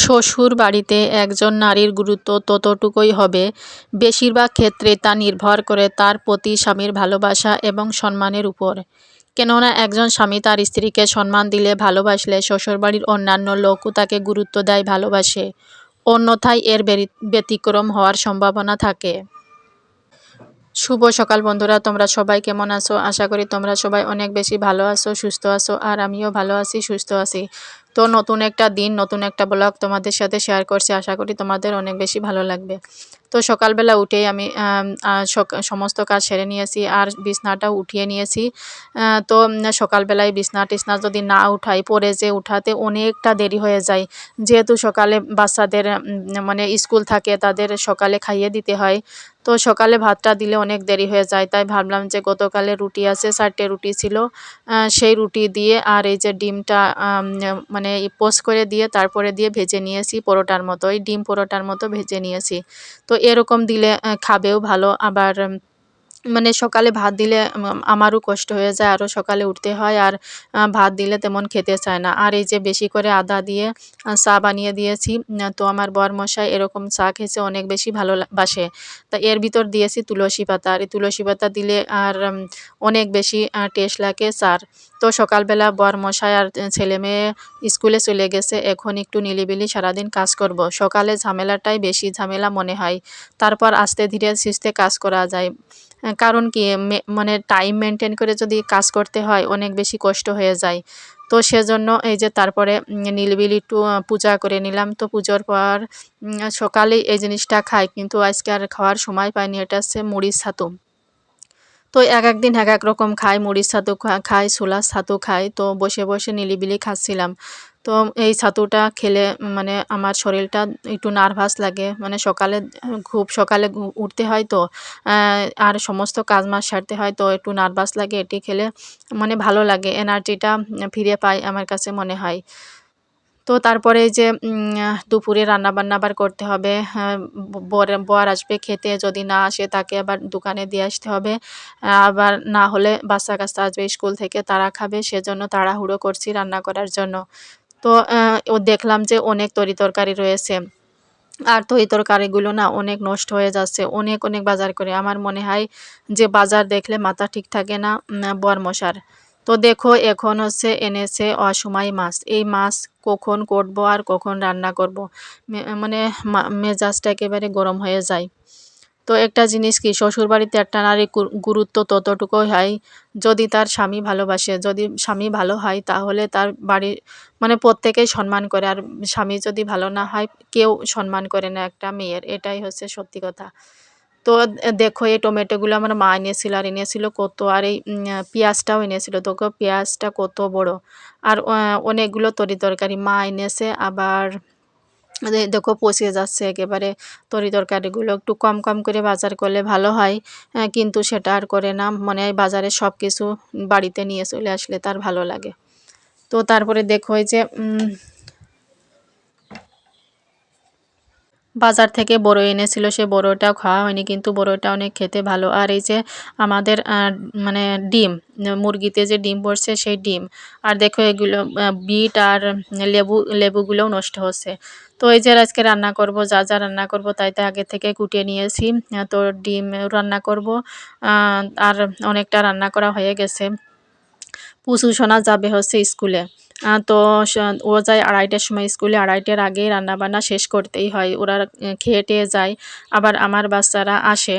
শ্বশুর বাড়িতে একজন নারীর গুরুত্ব ততটুকুই হবে। বেশিরভাগ ক্ষেত্রে তা নির্ভর করে তার প্রতি স্বামীর ভালোবাসা এবং সম্মানের উপর। কেননা একজন স্বামী তার স্ত্রীকে সম্মান দিলে ভালোবাসলে শ্বশুরবাড়ির অন্যান্য লোকও তাকে গুরুত্ব দেয়, ভালোবাসে। অন্যথায় এর ব্যতিক্রম হওয়ার সম্ভাবনা থাকে। শুভ সকাল বন্ধুরা, তোমরা সবাই কেমন আছো? আশা করি তোমরা সবাই অনেক বেশি ভালো আছো, সুস্থ আছো, আর আমিও ভালো আছি, সুস্থ আছি। তো নতুন একটা দিন, নতুন একটা ব্লগ তোমাদের সাথে শেয়ার করছি। আশা করি তোমাদের অনেক বেশি ভালো লাগবে। তো সকালবেলা উঠেই আমি সমস্ত কাজ সেরে নিয়েছি আর বিছনাটাও উঠিয়ে নিয়েছি। তো সকালবেলায় বিছনা টিছনা যদি না উঠাই, পরে যে উঠাতে অনেকটা দেরি হয়ে যায়। যেহেতু সকালে বাচ্চাদের মানে স্কুল থাকে, তাদের সকালে খাইয়ে দিতে হয়। তো সকালে ভাতটা দিলে অনেক দেরি হয়ে যায়। তাই ভাবলাম যে গতকালে রুটি আছে, চারটে রুটি ছিল। সেই রুটি দিয়ে আর এই যে ডিমটা মানে পোস্ট করে দিয়ে তারপরে দিয়ে ভেজে নিয়েছি পরোটার মতো। ওই ডিম পরোটার মতো ভেজে নিয়েছি। তো এরকম দিলে খাবেও ভালো। আবার মানে সকালে ভাত দিলে আমারও কষ্ট হয়ে যায়, আরও সকালে উঠতে হয়, আর ভাত দিলে তেমন খেতে চায় না। আর এই যে বেশি করে আদা দিয়ে চা বানিয়ে দিয়েছি তো আমার বর মশাই এরকম চা খেয়েছে, অনেক বেশি ভালো বাসে। তা এর ভিতর দিয়েছি তুলসী পাতা, আর এই তুলসী পাতা দিলে আর অনেক বেশি টেস্ট লাগে চার। তো সকালবেলা বর মশাই আর ছেলে মেয়ে স্কুলে চলে গেছে, এখন একটু নিলিবিলি সারাদিন কাজ করব। সকালে ঝামেলাটাই বেশি ঝামেলা মনে হয়। তারপর আস্তে ধীরে সুস্থে কাজ করা যায়। কারণ কি মানে টাইম মেনটেন করে যদি কাজ করতে হয়, অনেক বেশি কষ্ট হয়ে যায়। তো সেজন্য এই যে তারপরে নীলবিলি একটু পূজা করে নিলাম। তো পুজোর পর সকালে এই জিনিসটা খাই, কিন্তু আজকে আর খাওয়ার সময় পাইনি। এটা হচ্ছে মুড়ির ছাতু। তো এক একদিন এক এক রকম খাই, মুড়ির ছাতু খাই, ছোলার ছাতু খাই। তো বসে বসে নিলিবিলি খাচ্ছিলাম। তো এই ছাতুটা খেলে মানে আমার শরীরটা একটু নার্ভাস লাগে। মানে সকালে খুব সকালে উঠতে হয় তো আর সমস্ত কাজ মাস সারতে হয় তো একটু নার্ভাস লাগে, এটি খেলে মানে ভালো লাগে, এনার্জিটা ফিরে পাই আমার কাছে মনে হয়। তো তারপরে যে দুপুরে রান্নাবান্না আবার করতে হবে বর বর আসবে খেতে, যদি না আসে তাকে আবার দোকানে দিয়ে আসতে হবে। আবার না হলে বাচ্চা কাচ্চা আসবে স্কুল থেকে, তারা খাবে, সেজন্য তাড়াহুড়ো করছি রান্না করার জন্য। তো ও দেখলাম যে অনেক তরি তরকারি রয়েছে। আর তরি তরকারিগুলো না অনেক নষ্ট হয়ে যাচ্ছে, অনেক অনেক বাজার করে। আমার মনে হয় যে বাজার দেখলে মাথা ঠিক থাকে না বরমশার তো দেখো, এখন হচ্ছে এনেছে অসময় মাছ। এই মাছ কখন করব আর কখন রান্না করব? মানে মেজাজটা একেবারে গরম হয়ে যায়। তো একটা জিনিস কি, শ্বশুরবাড়িতে একটা নারী গুরুত্ব ততটুকুই হয় যদি তার স্বামী ভালোবাসে। যদি স্বামী ভালো হয় তাহলে তার বাড়ির মানে প্রত্যেকেই সম্মান করে। আর স্বামী যদি ভালো না হয় কেউ সম্মান করে না একটা মেয়ের। এটাই হচ্ছে সত্যি কথা। তো দেখো এই টমেটোগুলো আমার মা এনেছিল আর এনেছিল কত, আর এই পেঁয়াজটাও এনেছিল। তো পেঁয়াজটা কত বড়। আর অনেকগুলো তরি তরকারি। মা এনেছে, আবার দেখো পচে যাচ্ছে একেবারে। তরি তরকারিগুলো একটু কম কম করে বাজার করলে ভালো হয়। কিন্তু সেটা আর করে না। মনে হয় বাজারে সব কিছু বাড়িতে নিয়ে চলে আসলে তার ভালো লাগে। তো তারপরে দেখো যে বাজার থেকে বড় এনেছিল, সে বড়টাও খাওয়া হয়নি, কিন্তু বড়টা অনেক খেতে ভালো। আর এই যে আমাদের মানে ডিম, মুরগিতে যে ডিম পড়ছে সেই ডিম। আর দেখো এগুলো বিট আর লেবু, লেবুগুলোও নষ্ট হচ্ছে। তো এই যে আজকে রান্না করব, যা যা রান্না করব তাই তো আগে থেকে কুটিয়ে নিয়েছি। তো ডিম রান্না করব আর অনেকটা রান্না করা হয়ে গেছে। পুষু সোনা যাবে হচ্ছে স্কুলে। তো ও যায় আড়াইটার সময় স্কুলে, আড়াইটার আগেই রান্নাবান্না শেষ করতেই হয়। ওরা খেয়ে টেয়ে যায়। আবার আমার বাচ্চারা আসে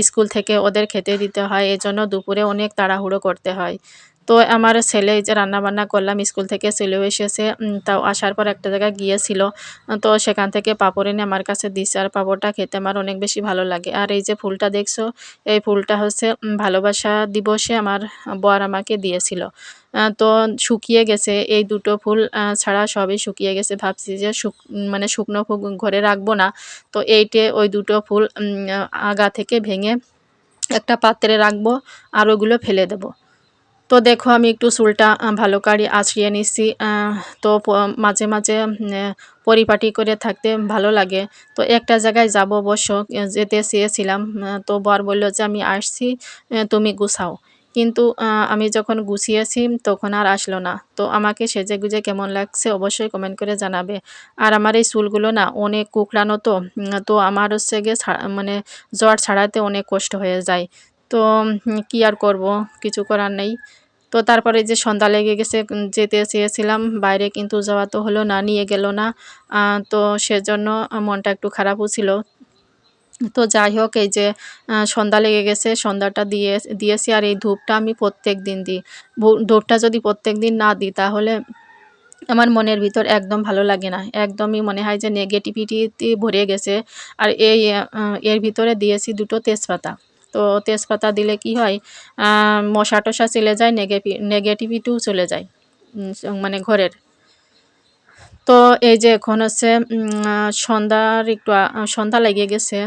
স্কুল থেকে, ওদের খেতে দিতে হয়। এজন্য দুপুরে অনেক তাড়াহুড়ো করতে হয়। তো আমার ছেলে যে রান্নাবান্না করলাম, স্কুল থেকে ছেলেও এসেছে। তাও আসার পর একটা জায়গায় গিয়েছিল। তো সেখান থেকে পাপড় এনে আমার কাছে দিচ্ছে আর পাপড়টা খেতে আমার অনেক বেশি ভালো লাগে। আর এই যে ফুলটা দেখছ, এই ফুলটা হচ্ছে ভালোবাসা দিবসে আমার বর আমাকে দিয়েছিল। তো শুকিয়ে গেছে। এই দুটো ফুল ছাড়া সবই শুকিয়ে গেছে। ভাবছি যে শুক মানে শুকনো ফুল ঘরে রাখব না। তো এইটে ওই দুটো ফুল আগা থেকে ভেঙে একটা পাত্রে রাখব আর ওগুলো ফেলে দেবো। তো দেখো আমি একটু চুলটা ভালো করে আছড়িয়ে নিচ্ছি। তো মাঝে মাঝে পরিপাটি করে থাকতে ভালো লাগে। তো একটা জায়গায় যাব অবশ্য যেতে চেয়েছিলাম। তো বর বলল যে আমি আসছি তুমি গুছাও। কিন্তু আমি যখন গুছিয়েছি তখন আর আসলো না। তো আমাকে সেজে গুজে কেমন লাগছে অবশ্যই কমেন্ট করে জানাবে। আর আমার এই চুলগুলো না অনেক কুকড়ানো তো তো আমার হচ্ছে গিয়ে মানে জ্বর ছাড়াতে অনেক কষ্ট হয়ে যায়। তো কি আর করব? কিছু করার নেই। তো তারপরে যে সন্ধ্যা লেগে গেছে যেতে চেয়েছিলাম। বাইরে কিন্তু যাওয়া তো হলো না, নিয়ে গেল না। তো সেজন্য মনটা একটু খারাপও ছিল। তো যাই হোক, এই যে সন্ধ্যা লেগে গেছে, সন্ধ্যাটা দিয়ে, দিয়েছি আর এই ধূপটা আমি প্রত্যেক দিন দিই। ধূপটা যদি প্রত্যেক দিন না দিই, তাহলে আমার মনের ভিতর একদম ভালো লাগে না। একদমই মনে হয় যে নেগেটিভিটি ভরে গেছে। আর এই এর ভিতরে দিয়েছি দুটো তেজপাতা। তো তেজপাতা দিলে কি হয় মশা টশা চলে যায় নেগেটিভ নেগেটিভিটিও চলে যায় মানে ঘরের। তো এই যে এখন হচ্ছে সন্ধ্যার একটু সন্ধ্যা লেগে গেছে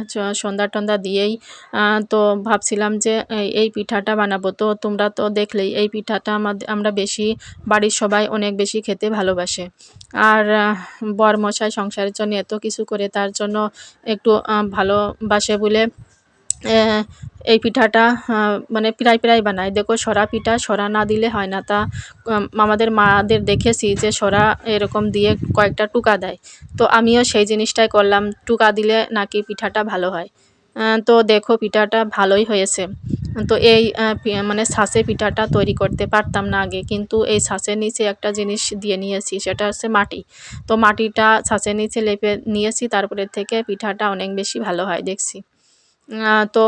সন্ধ্যা টন্ধা দিয়েই তো ভাবছিলাম যে এই- পিঠাটা বানাবো। তো তোমরা তো দেখলেই এই পিঠাটা আমাদের আমরা বেশি, বাড়ির সবাই অনেক বেশি খেতে ভালোবাসে। আর বর মশাই সংসারের জন্য এত কিছু করে তার জন্য একটু ভালোবাসে বলে এই পিঠাটা মানে প্রায় প্রায় বানায় দেখো, সরা পিঠা, সরা না দিলে হয় না। তা আমাদের মাদের দেখেছি যে সরা এরকম দিয়ে কয়েকটা টুকা দেয়। তো আমিও সেই জিনিসটাই করলাম। টুকা দিলে নাকি পিঠাটা ভালো হয়। তো দেখো, পিঠাটা ভালোই হয়েছে। তো এই মানে ছাঁচে পিঠাটা তৈরি করতে পারতাম না আগে। কিন্তু এই ছাঁচের নিচে একটা জিনিস দিয়ে নিয়েছি, সেটা হচ্ছে মাটি। তো মাটিটা ছাঁচের নিচে লেপে নিয়েছি, তারপরে থেকে পিঠাটা অনেক বেশি ভালো হয়, দেখছি। তো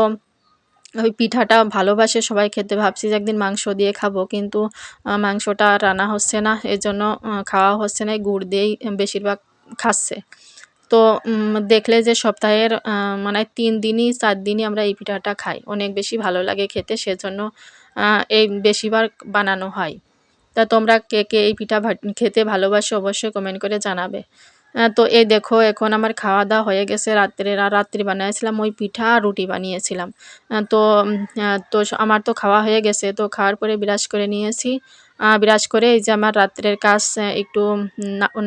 ওই পিঠাটা ভালোবাসে, সবাই খেতে। ভাবছি যে একদিন মাংস দিয়ে খাব, কিন্তু মাংসটা রান্না হচ্ছে না। এর জন্য খাওয়া হচ্ছে না গুড় দিয়েই বেশিরভাগ খাচ্ছে। তো দেখলে যে সপ্তাহের মানে তিন দিনই, চার দিনই আমরা এই পিঠাটা খাই। অনেক বেশি ভালো লাগে খেতে, সেজন্য এই বেশিরভাগ বানানো হয়। তা তোমরা কে কে এই পিঠা খেতে ভালোবাসো, অবশ্যই কমেন্ট করে জানাবে। তো এই দেখো, এখন আমার খাওয়া দাওয়া হয়ে গেছে রাত্রে। রা- রাত্রি বানিয়েছিলাম ওই পিঠা আর রুটি বানিয়েছিলাম। তো তো আমার তো খাওয়া হয়ে গেছে, তো খাওয়ার পরে বিরাজ করে নিয়েছি। বিরাজ করে এই যে আমার রাত্রের কাজ একটু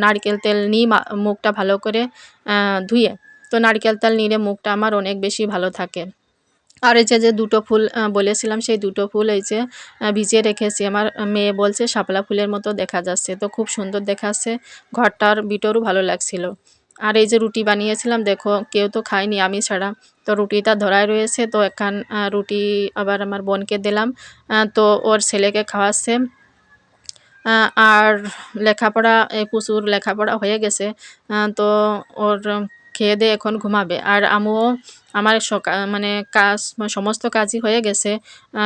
নারকেল তেল নিই মুখটা ভালো করে ধুয়ে। তো নারকেল তেল নিলে মুখটা আমার অনেক বেশি ভালো থাকে। আর এই যে যে দুটো ফুল বলেছিলাম, সেই দুটো ফুল এই যে ভিজিয়ে রেখেছি। আমার মেয়ে বলছে, শাপলা ফুলের মতো দেখা যাচ্ছে। তো খুব সুন্দর দেখাচ্ছে। ঘরটার ভিতরও ভালো লাগছিল। আর এই যে রুটি বানিয়েছিলাম, দেখো, কেউ তো খায়নি আমি ছাড়া। তো রুটিটা ধরাই রয়েছে, তো এখান রুটি আবার আমার বোনকে দিলাম। তো ওর ছেলেকে খাওয়াচ্ছে। আর লেখাপড়া এই প্রচুর লেখাপড়া হয়ে গেছে। তো ওর খেয়ে দিয়ে এখন ঘুমাবে। আর আমিও আমার সকা মানে কাজ সমস্ত কাজই হয়ে গেছে।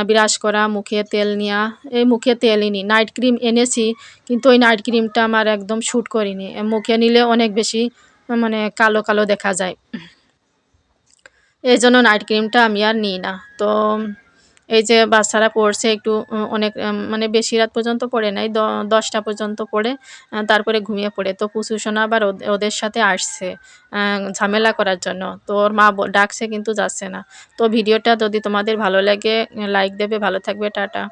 বিরাজ করা, মুখে তেল নেওয়া এই মুখে তেল নি নাইট ক্রিম এনেছি, কিন্তু ওই নাইট ক্রিমটা আমার একদম শ্যুট করিনি। মুখে নিলে অনেক বেশি মানে কালো কালো দেখা যায়। এই জন্য নাইট ক্রিমটা আমি আর নিই না। তো এই যে বাচ্চারা পড়ছে একটু অনেক মানে বেশি রাত পর্যন্ত পড়ে নাই দশটা পর্যন্ত পড়ে তারপরে ঘুমিয়ে পড়ে। তো পুচু সোনা আবার ওদের সাথে আসছে ঝামেলা করার জন্য। তো ওর মা ডাকছে কিন্তু যাচ্ছে না। তো ভিডিওটা যদি তোমাদের ভালো লাগে, লাইক দেবে, ভালো থাকবে, টাটা।